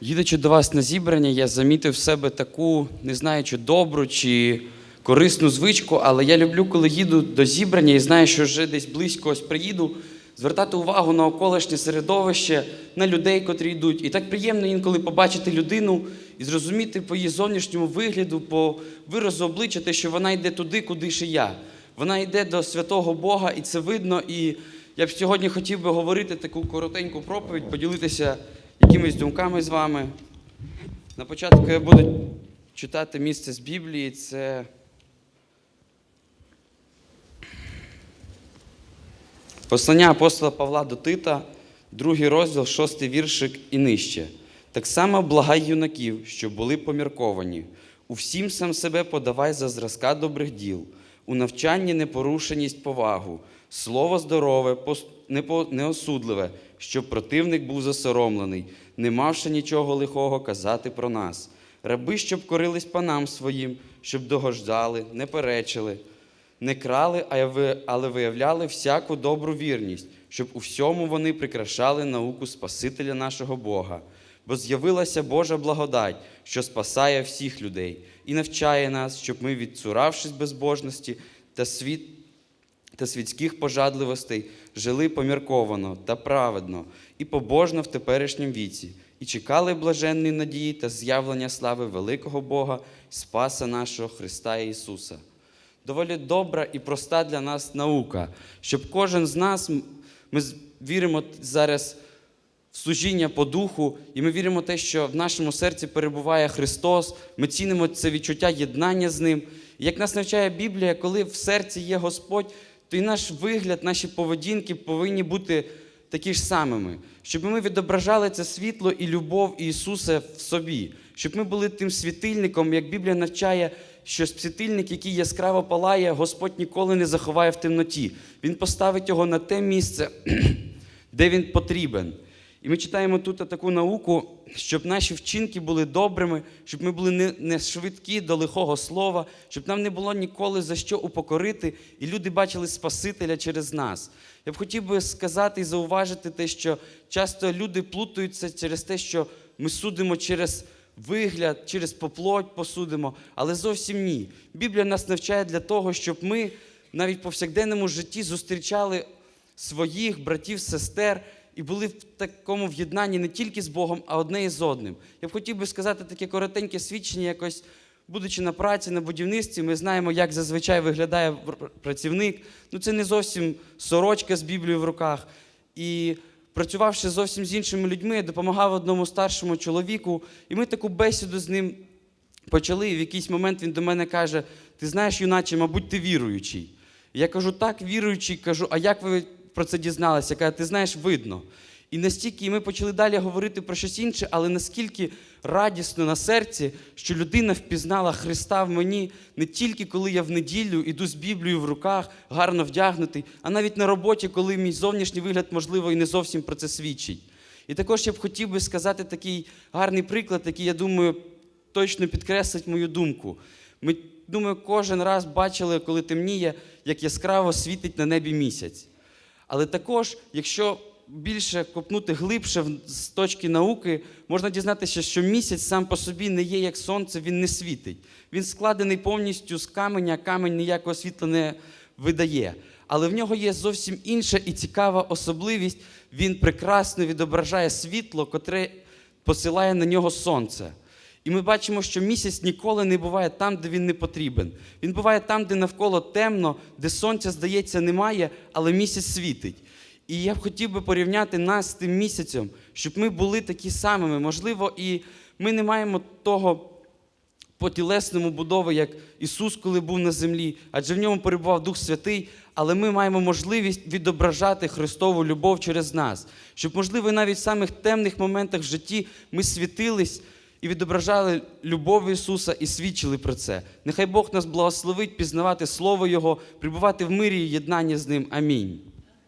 Їдучи до вас на зібрання, я замітив в себе таку, не знаю, чи добру чи корисну звичку, але я люблю, коли їду до зібрання і знаю, що вже десь близько ось приїду, звертати увагу на околишнє середовище, на людей, котрі йдуть. І так приємно інколи побачити людину і зрозуміти по її зовнішньому вигляду, по виразу обличчя, те, що вона йде туди, куди і я. Вона йде до святого Бога, і це видно. І я б сьогодні хотів би говорити таку коротеньку проповідь, поділитися якимись думками з вами. На початку я буду читати місце з Біблії. Це Послання апостола Павла до Тита, другий розділ, шостий віршик і нижче. Так само благай юнаків, щоб були помірковані. У всім сам себе подавай за зразка добрих діл, у навчанні непорушеність повагу, слово здорове, неосудливе, щоб противник був засоромлений, не мавши нічого лихого казати про нас. Раби, щоб корились панам своїм, щоб догождали, не перечили, не крали, але виявляли всяку добру вірність, щоб у всьому вони прикрашали науку Спасителя нашого Бога. Бо з'явилася Божа благодать, що спасає всіх людей, і навчає нас, щоб ми, відцуравшись безбожності та світ та світських пожадливостей, жили помірковано та праведно і побожно в теперішнім віці, і чекали блаженної надії та з'явлення слави великого Бога, Спаса нашого Христа Ісуса. Доволі добра і проста для нас наука, щоб кожен з нас, ми віримо зараз служіння по духу, і ми віримо в те, що в нашому серці перебуває Христос, ми цінимо це відчуття єднання з Ним. І як нас навчає Біблія, коли в серці є Господь, то і наш вигляд, наші поведінки повинні бути такі ж самими, щоб ми відображали це світло і любов Ісуса в собі, щоб ми були тим світильником, як Біблія навчає, що світильник, який яскраво палає, Господь ніколи не заховає в темноті. Він поставить його на те місце, де він потрібен. І ми читаємо тут таку науку, щоб наші вчинки були добрими, щоб ми були не, швидкі до лихого слова, щоб нам не було ніколи за що упокорити, і люди бачили Спасителя через нас. Я б хотів би сказати і зауважити те, що часто люди плутаються через те, що ми судимо через вигляд, через поплоть посудимо, але зовсім ні. Біблія нас навчає для того, щоб ми навіть в повсякденному житті зустрічали своїх братів, сестер і були в такому в'єднанні не тільки з Богом, а одне із одним. Я б хотів би сказати таке коротеньке свідчення, якось, будучи на праці, на будівництві, ми знаємо, як зазвичай виглядає працівник. Ну, це не зовсім сорочка з Біблією в руках. І працювавши зовсім з іншими людьми, допомагав одному старшому чоловіку, і ми таку бесіду з ним почали. І в якийсь момент він до мене каже: Ти знаєш, юначе, мабуть, ти віруючий. Я кажу, так, віруючий, кажу, а як ви про це дізналися? Каже, ти знаєш, видно. І настільки і ми почали далі говорити про щось інше, але наскільки радісно на серці, що людина впізнала Христа в мені не тільки коли я в неділю іду з Біблією в руках, гарно вдягнутий, а навіть на роботі, коли мій зовнішній вигляд, можливо, і не зовсім про це свідчить. І також я б хотів би сказати такий гарний приклад, який, я думаю, точно підкреслить мою думку. Ми, думаю, кожен раз бачили, коли темніє, як яскраво світить на небі місяць. Але також, якщо більше копнути глибше з точки науки, можна дізнатися, що місяць сам по собі не є як сонце, він не світить. Він складений повністю з каменя, камень ніякого світла не видає. Але в нього є зовсім інша і цікава особливість. Він прекрасно відображає світло, котре посилає на нього сонце. І ми бачимо, що місяць ніколи не буває там, де він не потрібен. Він буває там, де навколо темно, де сонця, здається, немає, але місяць світить. І я б хотів би порівняти нас з тим місяцем, щоб ми були такі самими. Можливо, і ми не маємо того по тілесному будови, як Ісус, коли був на землі, адже в ньому перебував Дух Святий, але ми маємо можливість відображати Христову любов через нас, щоб, можливо, навіть в самих темних моментах в житті ми світились і відображали любов Ісуса і свідчили про це. Нехай Бог нас благословить пізнавати Слово Його, прибувати в мирі і єднанні з Ним. Амінь.